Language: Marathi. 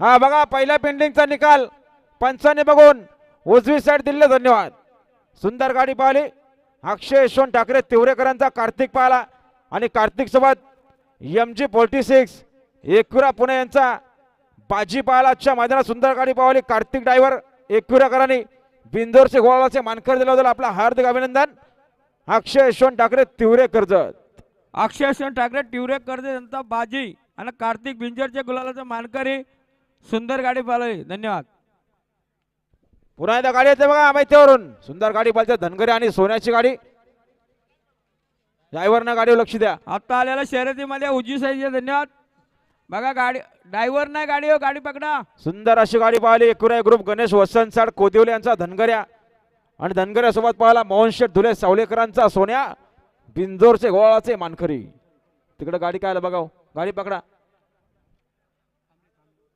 हा बघा पहिल्या पेंडिंगचा निकाल. पंचाने बघून. उजवी साईड दिले धन्यवाद. सुंदर गाडी पाहिली. अक्षय यशवंत ठाकरे तिवरेकरांचा कार्तिक पाहिला. आणि कार्तिक सोबत एम जी फोर्टी सिक्स एकुरा पुणे यांचा बाजी पाहिला. आजच्या मैदानात सुंदर गाडी पाहिली. कार्तिक ड्रायव्हर एकुराकरांनी बिंदोरचे गोळाचे मानकर दिल्याबद्दल आपला हार्दिक अभिनंदन. अक्षय यशवंत ठाकरे तिवरे कर्जत. अक्षय यशवंत ठाकरे तिवरे कर्जे यांचा बाजी. आणि कार्तिक बिंजरच्या गुलालाचा मानकरी. सुंदर गाडी पाहिली धन्यवाद. पुन्हा एकदा गाडी येते बघा माहितीवरून. सुंदर गाडी पाहिजे धनगरी आणि सोन्याची गाडी. ड्रायव्हरनं गाडीवर लक्ष द्या. आता आलेल्या शर्यतीमध्ये उजवी साईडचे धन्यवाद. बघा गाडी ड्रायव्हर नाही गाडी हो गाडी पकडा. सुंदर अशी गाडी पाहिली एकुरा ग्रुप गणेश वसंत साड कोदिवले यांचा धनगऱ्या आणि धनगऱ्यासोबत पाहिला मोहन शेठ धुले सावलेकरांचा सोन्या. बिंजोरचे गोळाचे मानखरी तिकडे गाडी काय बघा हो. गाडी पकडा.